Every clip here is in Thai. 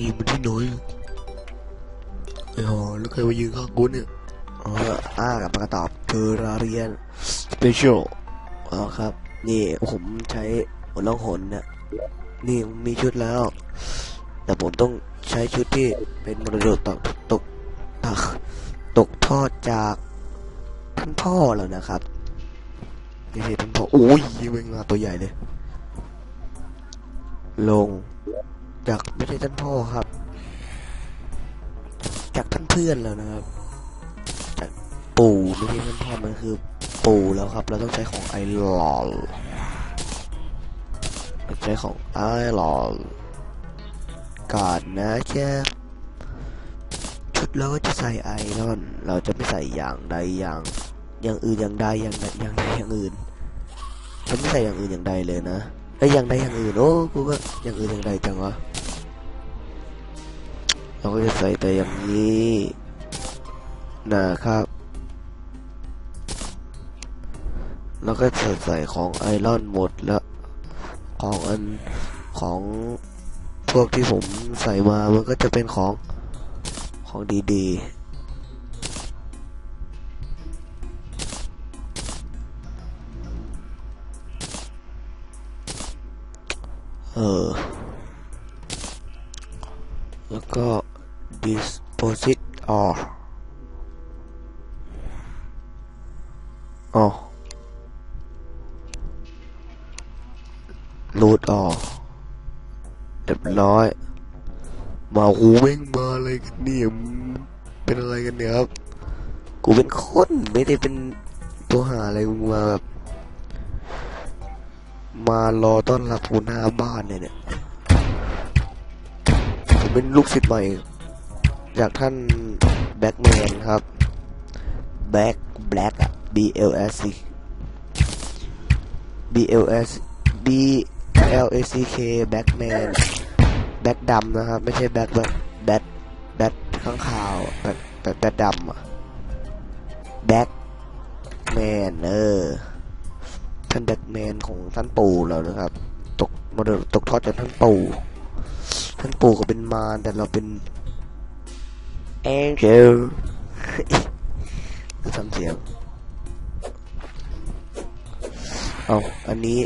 ยิงมันที่น่อยไอ้หอแล้วใครมายืนข้างกูเนี่ยอ๋ออ้ากับปากาตอบเทอราเรียนสเปเชียลอ๋อครับ นี่ผมใช้หัวล่องหนเนี่ยนี่มีชุดแล้ว แต่ผมต้องใช้ชุดที่เป็นมรดกตกตกตกตกทอดจากท่านพ่อแล้วนะครับนี่ท่านพ่อโอ้ยยิงเป็นงาตัวใหญ่เลย ลง จากไม่ใช่ท่านพ่อครับ จากท่านเพื่อนแล้วนะครับ จากปู่ไม่ใช่ท่านพ่อมันคือปู่แล้วครับ เราต้องใช้ของไอรอนใช้ของไอรอนก่อนนะแค่ชุดเราก็จะใส่ไอรอน เราจะไม่ใส่อย่างใดอย่างอย่างอื่นอย่างใดอย่างใดอย่างใดอย่างอื่นฉันไม่ใส่อย่างอื่นอย่างใดเลยนะไออย่างใดอย่างอื่นโอ้กูก็อย่างอื่นอย่างใดจังวะ เราก็จะใส่แต่อย่างนี้นะครับ แล้วก็จะใส่ของไอรอนหมดแล้ว ของอันของพวกที่ผมใส่มา มันก็จะเป็นของของดีๆ เออ แล้วก็ deposit or อ๋อรูดออกเรียบร้อย มาหูแม่งมาอะไรกันเนี่ยเป็นอะไรกันเนี่ยครับ กูเป็นคนไม่ได้เป็นตัวหาอะไรมึงมาแบบมารอต้อนรับกูหน้าบ้านเนี่ยเนี่ยผมเป็นลูกศิษย์ใหม่ จากท่านแบ็กแมนครับแบ็กแบล็กอะ B L S C B L S B L A C K แบ็กแมนแบ็กดำนะครับ ไม่ใช่แบ็กแบบแบทแบทข้างขาวแบทแบทแบทดำอะแบ็กแมนเออท่านแบ็กแมนของท่านปู่เรานะครับ ตกมรดกตกทอดจากท่านปู่ท่านปู่ก็เป็นมารแต่เราเป็น แองเจลทำเสียงเอาอันนี้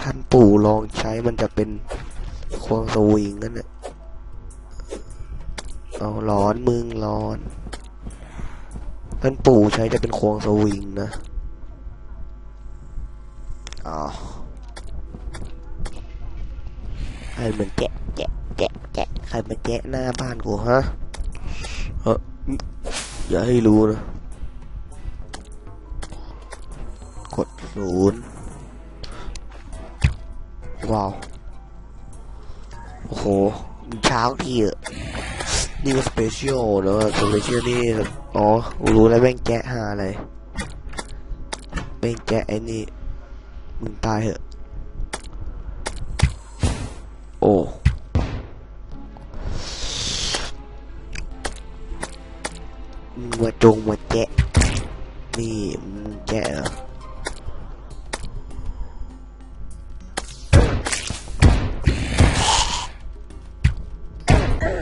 ท่านปู่ลองใช้มันจะเป็นควงสวิงนั่นแหละเอาร้อนมึงร้อน ท่านปู่ใช้จะเป็นควงสวิงนะอ๋อให้มันแกะแกะแกะแกะใครมาแกะหน้าบ้านกูฮะ เออย่าให้รู้นะ กดศูนย์ว้าว โอ้โหมันเช้าทีอะนี่มันสเปเชียลแล้วสเปเชียลนี่ อ๋อ รู้แล้วแม่งแกะหาอะไรแม่งแกะไอ้นี่ มึงตายเหอะ โอ้ มึงมาจงมาแกะนี่มึงแกะเหรอ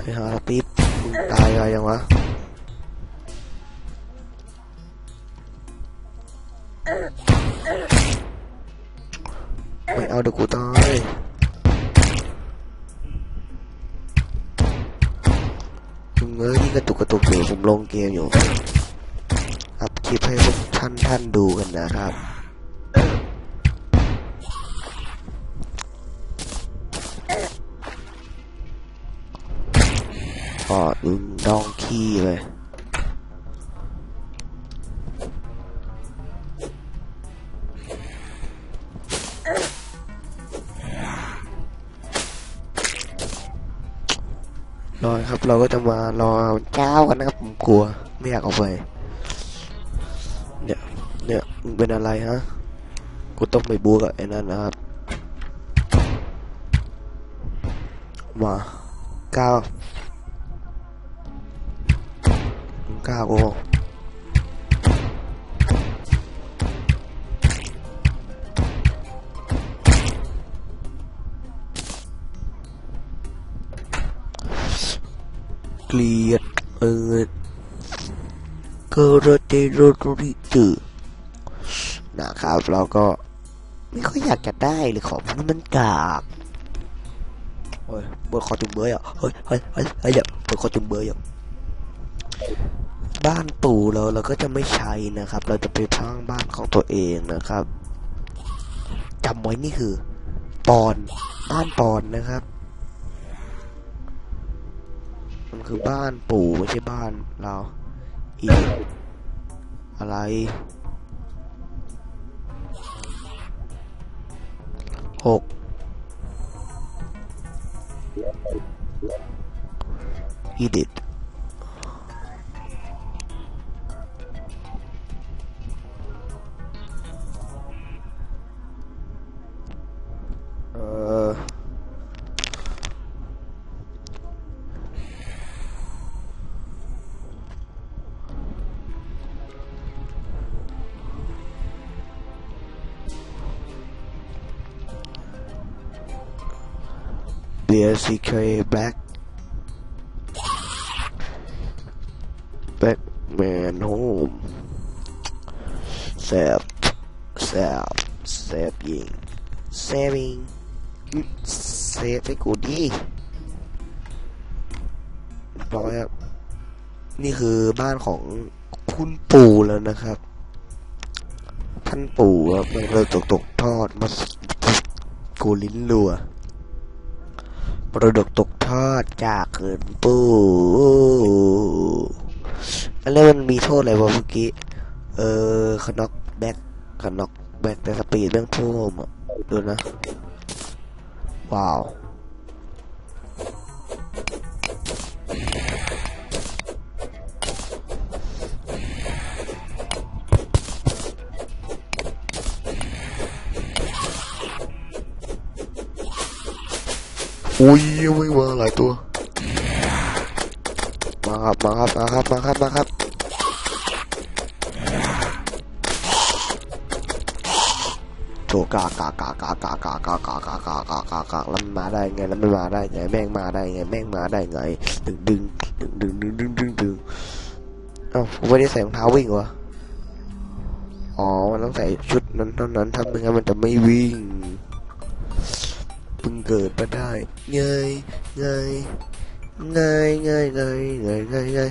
ไปหาปิ๊บมึงตายอะไรยังวะไม่เอาเดี๋ยวกูตาย กระตุกกระตุกอยู่ผมลงเกมอยู่ อัพคลิปให้พวกท่านท่านดูกันนะครับ ก็ดึงดองขี้เลย ครับ เราก็จะมารอเจ้ากันนะครับ ผมกลัว ไม่อยากออกไป เนี่ย เนี่ยมึงเป็นอะไรฮะ กูต้องไปบูกับไอ้นั่นนะครับ มาก้าวก้าวกู เกลียดเออเกโรเตโรโรริจืนะครับเราก็ไม่ค่อยอยากจะได้เลยของพวกนี้มันกากโอ้ยเปิดคอจุ่มเบยอะเฮ้ยเฮ้ยเฮ้ยเฮ้ยอย่าเปิดคอจุ่มเบยอะบ้านปู่เราเราก็จะไม่ใช้นะครับ เราจะไปสร้างบ้านของตัวเองนะครับจำไว้นี่คือ ปอนบ้านปอนนะครับ มันคือบ้านปู่ไม่ใช่บ้านเราอีกอะไร หก อีดิท BSCK Black Batman Home แสบแสบแสบยิงแซบิงเซฟให้กูดีเรียบร้อยครับนี่คือบ้านของคุณปู่แล้วนะครับ ท่านปู่ครับมันเลยตกตกทอดมากูลิ้นรัว ปรดกตกทอดจากเกินปู่อันนี้มันมีโทษอะไรวะเมื่อกี้ เออขน็อกแบ็กขน็อกแบ็กแต่สปีดเรื่องพุ่มอะ ดูนะ ว้าว อุ้ยไม่มาหลายตัว มาครับมาครับมาครับมาครับมาครับโจกากากากากากากากากากากากากาแล้วมันมาได้ไงแล้วมันมาได้ไงแม่งมาได้ไงแม่งมาได้ไงดึงดึงดึงดึงดึงดึงดึงดึงเอ้าผมไม่ได้ใส่รองเท้าวิ่งวะอ๋อมันต้องใส่ชุดนั้นเท่านั้นทำไม่งั้นมันจะไม่วิ่ง เพิ่งเกิดมาได้เงยเงยเงยเงยเงยเงยเงยเงย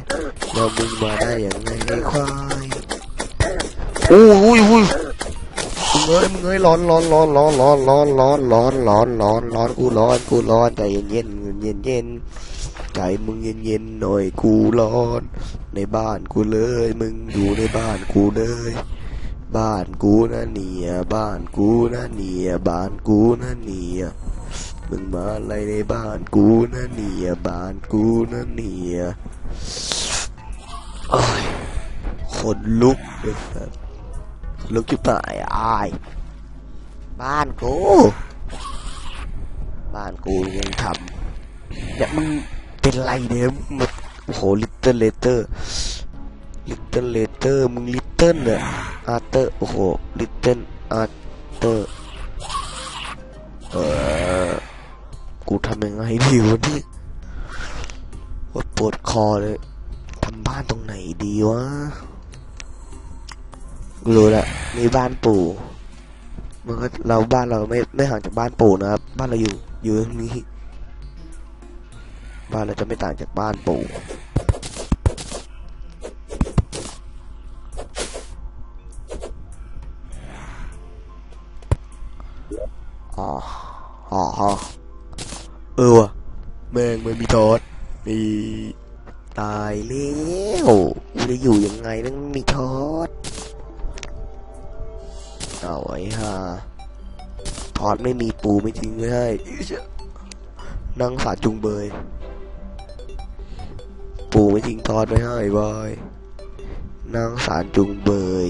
แล้วมึงมาได้อย่างไงไอ้ควายโอ้ยอุ้ยอุ้ยมึงเอ้ยมึงเอ้ยร้อนร้อนร้อนร้อนร้อนร้อนร้อนร้อนร้อนร้อนร้อนกูร้อนกูร้อนใจเย็นเย็นเย็นเย็นใจมึงเย็นเย็นหน่อยกูร้อน ในบ้านกูเลย มึงอยู่ในบ้านกูเลยบ้านกูนะเนี่ยบ้านกูนะเนี่ยบ้านกูนะเนี่ย มึงมาอะไรในบ้านกูนะเนี่ยบ้านกูนะเนี่ยโอ้ยขนลุกเลยครับลุกจิบหายอาย บ้านกู บ้านกูยังทำเนี่ยมึงเป็นไรเนี่ยมึงโอ้โหลิตเติ้ลเลเตอร์ลิตเติ้ลเลเตอร์มึงลิตเติ้ลเนี่ยอาร์เตอร์โอ้โหลิตเติ้ลอาร์เตอร์เออ กูทำยังไงดีวะเนี่ยปวดปวดคอเลยทำบ้านตรงไหนดีวะกูรู้ละมีบ้านปู่มันก็เราบ้านเราไม่ไม่ห่างจากบ้านปู่นะครับ บ้านเราอยู่อยู่ตรงนี้ บ้านเราจะไม่ต่างจากบ้านปู่อ๋ออ๋อ เออว่ะแม่งไม่มีทอดมีตายแล้วกูจะอยู่ยังไงนั่งไม่มีทอดเอาไว้ฮะทอดไม่มีปูไม่ทิ้งไว้ให้นั่งสาจุงเบย ปูไม่ทิ้งทอดไว้ให้บอยนั่งสารจุงเบย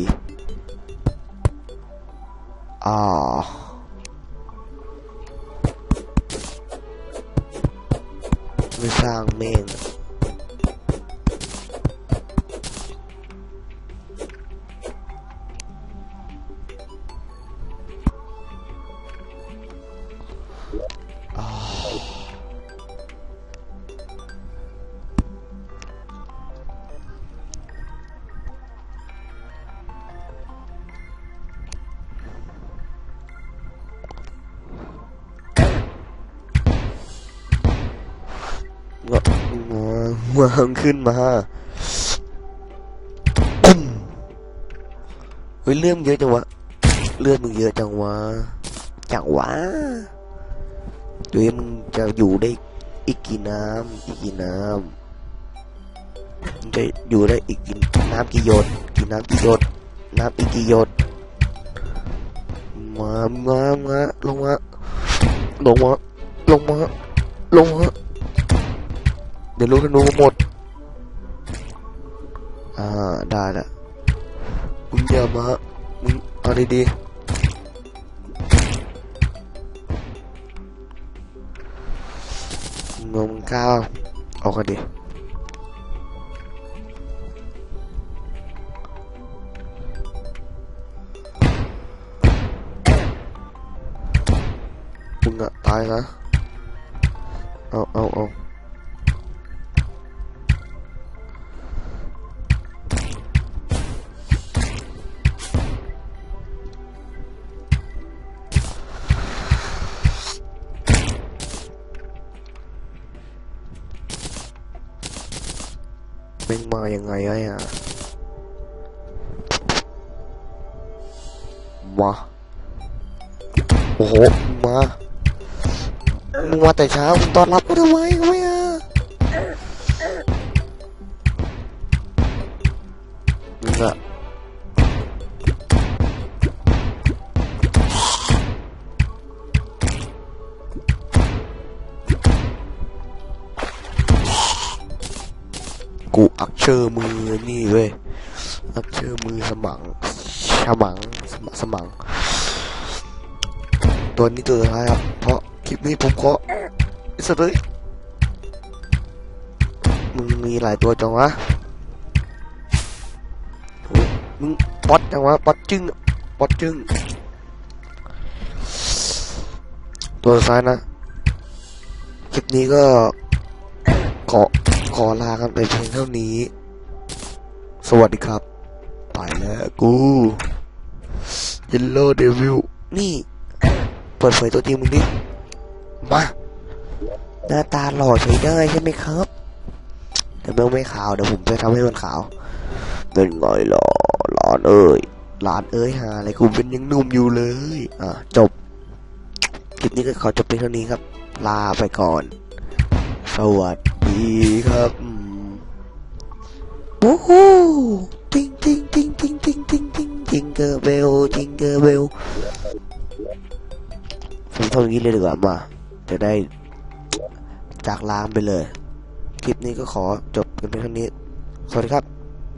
อ่า we found men. ะวางขึ้นมาปุ้มเฮ้ยเลื่อมเยอะจังวะ เลือดมึงเยอะจังวะ จังวะเดี๋ยวมึงจะอยู่ได้อีกกี่น้ำอีกกี่น้ำมึงจะอยู่ได้อีกกี่น้ำกี่หยดกี่น้ำกี่หยดน้ำอีกกี่หยดมามามาลงมาลงมาลงมาลงมา เดี๋ยวลูกธนูหมด อ่า ได้ละมึงอย่ามามึงเอาดีๆงมก้าวออกกันดิมึงอะตายนะ เอาเอาเอา มายังไงไอ้อะมาโอ้โหมามึงมาแต่เช้ามึงต้อนรับกูทำไมไม่อะมึงอะ กูอักเชอร์มือนี่เว้ยอักเชอร์มือสมังฉมังสมสมัง ตัวนี้ตัวสุดท้ายครับ เพราะคลิปนี้ผมขอไอ้สัตว์เลยมึงมีหลายตัวจังวะมึงป๊อตจังวะป๊อตจึ้งป๊อตจึ้งตัวสุดท้ายนะ คลิปนี้ก็ขอ อลากันไปเพียงเท่านี้ สวัสดีครับ ไปแล้วกู Yellow Devil นี่ เปิดเผยตัวจริงมึงดิ มา หน้าตาหล่อใช้ได้ใช่ไหมครับ แต่เมื่อไม่ขาวเดี๋ยวผมจะทำให้มันขาว เป็นไงล่ะหลานเอ้ยหลานเอ้ยหาอะไรกูเป็นยังหนุ่มอยู่เลย อะ จบ คลิปนี้ก็ขอจบเพียงเท่านี้ครับ ลาไปก่อน สวัสดีครับโอ้โหติงติงติงติงติงติงติงจิงเกอร์เบลทิงเกอร์เบลผมทำอย่างนี้เลยดีกว่ามา จะได้จากลางไปเลย คลิปนี้ก็ขอจบกันเพียงเท่านี้ สวัสดีครับ